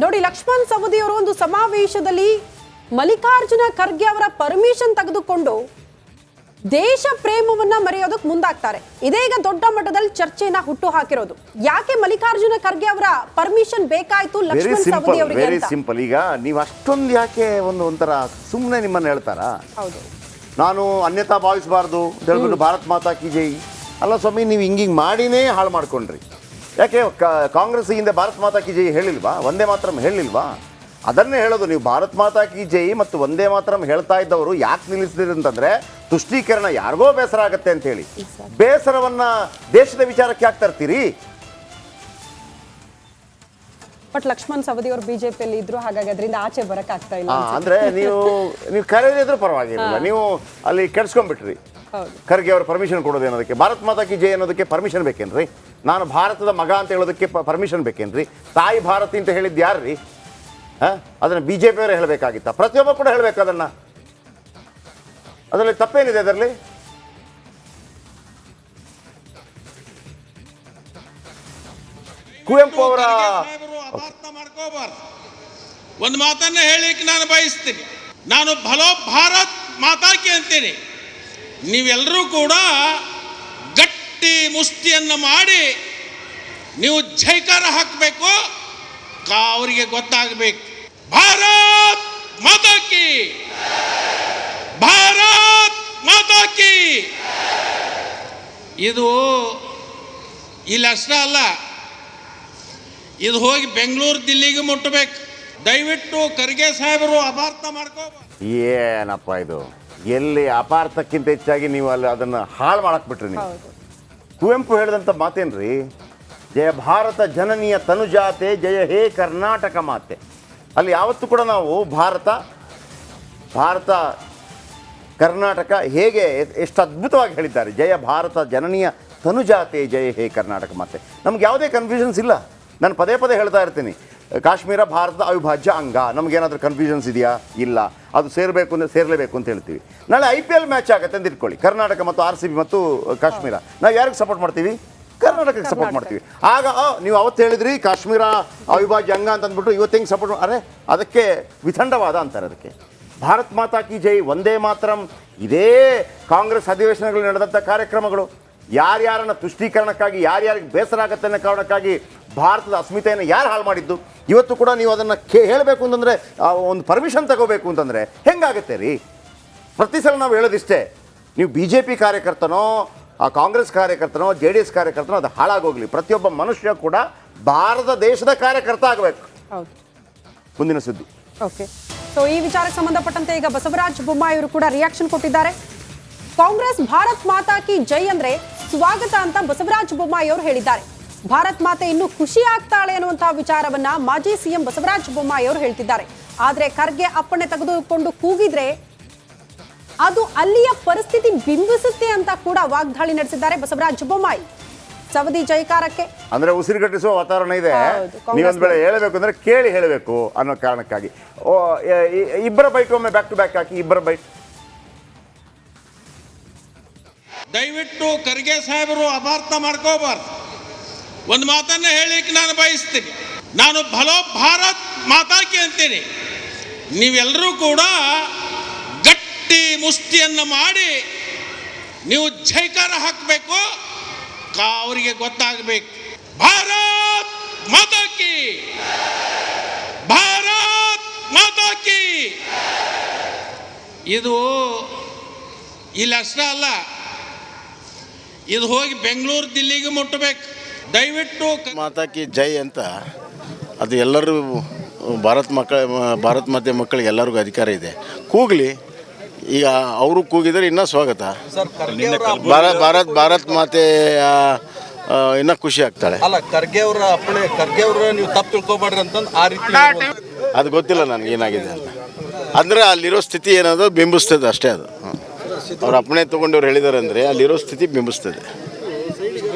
ನೋಡಿ ಲಕ್ಷ್ಮಣ್ ಸವದಿ ಅವರು ಒಂದು ಸಮಾವೇಶದಲ್ಲಿ ಮಲ್ಲಿಕಾರ್ಜುನ ಖರ್ಗೆ ಅವರ ಪರ್ಮಿಷನ್ ತೆಗೆದುಕೊಂಡು ದೇಶ ಪ್ರೇಮವನ್ನ ಮರೆಯೋದಕ್ಕೆ ಮುಂದಾಗ್ತಾರೆ. ಇದೇ ಈಗ ದೊಡ್ಡ ಮಟ್ಟದಲ್ಲಿ ಚರ್ಚೆಯನ್ನ ಹುಟ್ಟು ಹಾಕಿರೋದು ಯಾಕೆ ಮಲ್ಲಿಕಾರ್ಜುನ ಖರ್ಗೆ ಅವರ ಪರ್ಮಿಷನ್ ಬೇಕಾಯ್ತು ಲಕ್ಷ್ಮಣ್ ಸವದಿ ಅವರಿಗೆ ವೆರಿ ಸಿಂಪಲ್ ಈಗ ನೀವು ಅಷ್ಟೊಂದು ಯಾಕೆ ಒಂದು ಒಂಥರ ಸುಮ್ಮನೆ ನಿಮ್ಮನ್ನ ಹೇಳ್ತಾರಾ? ಹೌದು. ನಾನು ಅನ್ಯತಾ ಭಾವಿಸಬಾರ್ದು. ಅಂತ ಭಾರತ್ ಮಾತಾ ಕಿ ಜೈ. ಅಲ್ಲ ಸ್ವಾಮಿ ನೀವು ಹಿಂಗಿಂಗ್ ಮಾಡಿನೇ ಹಾಳು ಮಾಡ್ಕೊಂಡ್ರಿ. ಯಾಕೆ ಕಾಂಗ್ರೆಸ್ ಹಿಂದೆ ಭಾರತ್ ಮಾತಾ ಕಿ ಜೈ ಹೇಳಿಲ್ವಾ? ಒಂದೇ ಮಾತ್ರ ಹೇಳಿಲ್ವಾ? ಅದನ್ನೇ ಹೇಳೋದು ನೀವು ಭಾರತ್ ಮಾತಾ ಕಿ ಜೈ ಮತ್ತು ಒಂದೇ ಮಾತ್ರ ಹೇಳ್ತಾ ಇದ್ದವರು ಯಾಕೆ ನಿಲ್ಲಿಸಿದ್ರಿ ಅಂತಂದ್ರೆ ತುಷ್ಟೀಕರಣ ಯಾರಿಗೋ ಬೇಸರ ಆಗತ್ತೆ ಅಂತ ಹೇಳಿ. ಬೇಸರವನ್ನ ದೇಶದ ವಿಚಾರಕ್ಕೆ ಯಾಕೆ ತರ್ತೀರಿ ಬಟ್ ಲಕ್ಷ್ಮಣ್ ಸವದಿ ಅವರು ಬಿಜೆಪಿಯಲ್ಲಿ ಇದ್ರು ಹಾಗಾಗಿ ಅದರಿಂದ ಆಚೆ ಬರಕ್ ಆಗ್ತಾ ಇಲ್ಲ ಅಂದ್ರೆ ನೀವು ನೀವು ಕರೆದಿದ್ರು ಪರವಾಗಿಲ್ಲ. ನೀವು ಅಲ್ಲಿ ಕೆಡ್ಸ್ಕೊಂಡ್ಬಿಟ್ರಿ. ಖರ್ಗೆ ಅವ್ರ ಪರ್ಮಿಷನ್ ಕೊಡೋದು ಅನ್ನೋದಕ್ಕೆ ಭಾರತ್ ಮಾತಾ ಕಿ ಜೈ ಅನ್ನೋದಕ್ಕೆ ಪರ್ಮಿಷನ್ ಬೇಕೇನ್ರಿ? ನಾನು ಭಾರತದ ಮಗ ಅಂತ ಹೇಳೋದಕ್ಕೆ ಪರ್ಮಿಷನ್ ಬೇಕೇನ್ರಿ? ತಾಯಿ ಭಾರತಿ ಅಂತ ಹೇಳಿದ್ದು ಯಾರ್ರಿ? ಹಾಂ? ಅದನ್ನು ಬಿ ಜೆ ಪಿಯವರೇ ಹೇಳಬೇಕಾಗಿತ್ತ? ಪ್ರತಿಯೊಬ್ಬ ಕೂಡ ಹೇಳಬೇಕು ಅದನ್ನು. ಅದರಲ್ಲಿ ತಪ್ಪೇನಿದೆ ಅದರಲ್ಲಿ? ಕುವೆಂಪು ಅವರ ಒಂದು ಮಾತನ್ನ ಹೇಳಿಕ್ಕೆ ನಾನು ಬಯಸ್ತೀನಿ. ನಾನು ಭಲೋ ಭಾರತ್ ಮಾತಾಕಿ ಅಂತೀನಿ. ನೀವೆಲ್ಲರೂ ಕೂಡ ಗಟ್ಟಿ ಮುಷ್ಟಿಯನ್ನು ಮಾಡಿ ನೀವು ಜೈಕಾರ ಹಾಕಬೇಕು ಕಾ ಅವರಿಗೆ ಗೊತ್ತಾಗಬೇಕು. ಭಾರತ್ ಮಾತಾಕಿ ಭಾರತ್ ಮಾತಾಕಿ ಇದು ಇಲ್ಲಿ ಅಷ್ಟೇ ಅಲ್ಲ. ಇದು ಹೋಗಿ ಬೆಂಗಳೂರು ದಿಲ್ಲಿಗೆ ಮುಟ್ಟಬೇಕು ದಯವಿಟ್ಟು ಖರ್ಗೆ ಸಾಹೇಬರು ಅಪಾರ್ಥ ಮಾಡ್ಕೋಬೇಕು ಏನಪ್ಪ ಇದು? ಎಲ್ಲಿ ಅಪಾರ್ಥಕ್ಕಿಂತ ಹೆಚ್ಚಾಗಿ ನೀವು ಅಲ್ಲಿ ಅದನ್ನು ಹಾಳು ಮಾಡಕ್ ಬಿಟ್ರಿ ನೀವು. ಕುವೆಂಪು ಹೇಳಿದಂಥ ಮಾತೇನ್ರಿ? ಜಯ ಭಾರತ ಜನನೀಯ ತನುಜಾತೆ, ಜಯ ಹೇ ಕರ್ನಾಟಕ ಮಾತೆ. ಅಲ್ಲಿ ಯಾವತ್ತೂ ಕೂಡ ನಾವು ಭಾರತ ಭಾರತ, ಕರ್ನಾಟಕ ಹೇಗೆ ಎಷ್ಟು ಅದ್ಭುತವಾಗಿ ಹೇಳಿದ್ದಾರೆ. ಜಯ ಭಾರತ ಜನನೀಯ ತನುಜಾತೆ, ಜಯ ಹೇ ಕರ್ನಾಟಕ ಮಾತೆ. ನಮ್ಗೆ ಯಾವುದೇ ಕನ್ಫ್ಯೂಷನ್ಸ್ ಇಲ್ಲ. ನಾನು ಪದೇ ಪದೇ ಹೇಳ್ತಾ ಇರ್ತೀನಿ. ಕಾಶ್ಮೀರ ಭಾರತದ ಅವಿಭಾಜ್ಯ ಅಂಗ. ನಮಗೇನಾದರೂ ಕನ್ಫ್ಯೂಷನ್ಸ್ ಇದೆಯಾ? ಇಲ್ಲ. ಅದು ಸೇರಬೇಕು ಅಂದರೆ ಸೇರಲೇಬೇಕು ಅಂತ ಹೇಳ್ತೀವಿ. ನಾಳೆ ಐ ಪಿ ಎಲ್ ಮ್ಯಾಚ್ ಆಗುತ್ತೆ ಅಂತ ಇಟ್ಕೊಳ್ಳಿ. ಕರ್ನಾಟಕ ಮತ್ತು ಆರ್ ಸಿ ಬಿ ಮತ್ತು ಕಾಶ್ಮೀರ. ನಾವು ಯಾರಿಗೆ ಸಪೋರ್ಟ್ ಮಾಡ್ತೀವಿ? ಕರ್ನಾಟಕಕ್ಕೆ ಸಪೋರ್ಟ್ ಮಾಡ್ತೀವಿ. ಆಗ ನೀವು ಅವತ್ತು ಹೇಳಿದ್ರಿ ಕಾಶ್ಮೀರ ಅವಿಭಾಜ್ಯ ಅಂಗ ಅಂತ ಅಂದ್ಬಿಟ್ಟು ಇವತ್ತು ಹೆಂಗೆ ಸಪೋರ್ಟ್ ಅರೆ ಅದಕ್ಕೆ ವಿಥಂಡವಾದ ಅಂತಾರೆ ಅದಕ್ಕೆ. ಭಾರತ್ ಮಾತಾ ಕಿ ಜೈ ಒಂದೇ ಮಾತ್ರಂ. ಇದೇ ಕಾಂಗ್ರೆಸ್ ಅಧಿವೇಶನಗಳು ನಡೆದಂಥ ಕಾರ್ಯಕ್ರಮಗಳು. ಯಾರ್ಯಾರನ್ನ ತುಷ್ಟೀಕರಣಕ್ಕಾಗಿ ಯಾರ್ಯಾರಿಗೆ ಬೇಸರ ಆಗುತ್ತೆ ಅನ್ನೋ ಕಾರಣಕ್ಕಾಗಿ ಭಾರತದ ಅಸ್ಮಿತೆಯನ್ನು ಯಾರು ಹಾಳು ಮಾಡಿದ್ದು? ಇವತ್ತು ಕೂಡ ನೀವು ಅದನ್ನು ಕೇ ಹೇಳಬೇಕು ಅಂತಂದರೆ ಒಂದು ಪರ್ಮಿಷನ್ ತಗೋಬೇಕು ಅಂತಂದರೆ ಹೆಂಗಾಗುತ್ತೆ ರೀ? ಪ್ರತಿ ಸಲ ನಾವು ಹೇಳೋದಿಷ್ಟೇ ನೀವು ಬಿ ಜೆ ಪಿ ಕಾರ್ಯಕರ್ತನೋ ಆ ಕಾಂಗ್ರೆಸ್ ಕಾರ್ಯಕರ್ತನೋ ಜೆ ಡಿ ಎಸ್ ಕಾರ್ಯಕರ್ತನೋ ಅದು ಹಾಳಾಗೋಗ್ಲಿ. ಪ್ರತಿಯೊಬ್ಬ ಮನುಷ್ಯ ಕೂಡ ಭಾರತ ದೇಶದ ಕಾರ್ಯಕರ್ತ ಆಗಬೇಕು. ಮುಂದಿನ ಸುದ್ದಿ. ಓಕೆ. ಸೊ ಈ ವಿಚಾರಕ್ಕೆ ಸಂಬಂಧಪಟ್ಟಂತೆ ಈಗ ಬಸವರಾಜ ಬೊಮ್ಮಾಯಿ ಅವರು ಕೂಡ ರಿಯಾಕ್ಷನ್ ಕೊಟ್ಟಿದ್ದಾರೆ. ಕಾಂಗ್ರೆಸ್ ಭಾರತ್ ಮಾತಾ ಕಿ ಜೈ ಅಂದ್ರೆ ಸ್ವಾಗತ ಅಂತ ಬಸವರಾಜ ಬೊಮ್ಮಾಯಿ ಅವರು ಹೇಳಿದ್ದಾರೆ. ಭಾರತ್ ಮಾತೆ ಇನ್ನು ಖುಷಿ ಆಗ್ತಾಳೆ ಅನ್ನುವಂತಹ ವಿಚಾರವನ್ನ ಮಾಜಿ ಸಿಎಂ ಬಸವರಾಜ ಬೊಮ್ಮಾಯಿ ಅವರು ಹೇಳ್ತಿದ್ದಾರೆ. ಆದ್ರೆ ಖರ್ಗೆ ಅಪ್ಪಣೆ ತೆಗೆದುಕೊಂಡು ಕೂಗಿದ್ರೆ ಅದು ಅಲ್ಲಿಯ ಪರಿಸ್ಥಿತಿ ಬಿಂಬಿಸುತ್ತೆ ಅಂತ ಕೂಡ ವಾಗ್ದಾಳಿ ನಡೆಸಿದ್ದಾರೆ ಬಸವರಾಜ ಬೊಮ್ಮಾಯಿ. ಸವದಿ ಜೈಕಾರಕ್ಕೆ ಅಂದ್ರೆ ಉಸಿರುಗಟ್ಟಿಸುವ ವಾತಾವರಣ ಇದೆ. ನೀವೊಂದು ವೇಳೆ ಹೇಳಬೇಕು ಅಂದ್ರೆ ಕೇಳಿ ಹೇಳಬೇಕು ಅನ್ನೋ ಕಾರಣಕ್ಕಾಗಿ. ಇಬ್ಬರ ಬೈಟ್ ಒಮ್ಮೆ ಬ್ಯಾಕ್ ಟು ಬ್ಯಾಕ್ ಹಾಕಿ ಇಬ್ಬರ ಬೈಟ್. ದಯವಿಟ್ಟು ಖರ್ಗೆ ಸಾಹೇಬರು ಅಪಾರ್ಥ ಮಾಡ್ಕೋಬಾರ್ದು. ಒಂದು ಮಾತನ್ನ ಹೇಳಿಕ್ಕೆ ನಾನು ಬಯಸ್ತೀನಿ. ನಾನು ಭಲೋ ಭಾರತ್ ಮಾತಾಕಿ ಅಂತೀನಿ. ನೀವೆಲ್ಲರೂ ಕೂಡ ಗಟ್ಟಿ ಮುಷ್ಟಿಯನ್ನು ಮಾಡಿ ನೀವು ಜೈಕಾರ ಹಾಕಬೇಕು ಅವರಿಗೆ ಗೊತ್ತಾಗಬೇಕು. ಭಾರತ್ ಮಾತಾಕಿ! ಭಾರತ್ ಮಾತಾಕಿ! ಇದು ಇಲ್ಲಿ ಅಷ್ಟೇ ಅಲ್ಲ. ಇದು ಹೋಗಿ ಬೆಂಗಳೂರು ದಿಲ್ಲಿಗೆ ಮುಟ್ಟಬೇಕು ದಯವಿಟ್ಟು ಮಾತಾಕಿ ಮಾತಾ ಕಿ ಜೈ ಅಂತ. ಅದು ಎಲ್ಲರೂ ಭಾರತ್ ಮಕ್ಕಳ ಭಾರತ್ ಮಾತೆ ಮಕ್ಕಳಿಗೆ ಎಲ್ಲರಿಗೂ ಅಧಿಕಾರ ಇದೆ. ಕೂಗ್ಲಿ ಈಗ ಅವರು ಕೂಗಿದರೆ ಇನ್ನೂ ಸ್ವಾಗತ. ಭಾರತ್ ಭಾರತ್ ಭಾರತ್ ಇನ್ನೂ ಖುಷಿ ಆಗ್ತಾಳೆ. ಅಲ್ಲ ಖರ್ಗೆ ಅವರ ಅಪ್ಪಣೆ ಖರ್ಗೆ ಅವರ ನೀವು ತಪ್ಪು ತಿಳ್ಕೊಬೇಡ್ರಿ ಅಂತಂದು ಆ ರೀತಿ ಅದು ಗೊತ್ತಿಲ್ಲ ನನಗೆ ಏನಾಗಿದೆ ಅಂತ. ಅಂದ್ರೆ ಅಲ್ಲಿರೋ ಸ್ಥಿತಿ ಏನದು? ಬಿಂಬಿಸ್ತದೆ ಅಷ್ಟೇ ಅದು. ಅವ್ರ ಅಪ್ಪಣೆ ತೊಗೊಂಡವ್ರು ಹೇಳಿದಾರೆ ಅಂದರೆ ಅಲ್ಲಿರೋ ಸ್ಥಿತಿ ಬಿಂಬಿಸ್ತದೆ.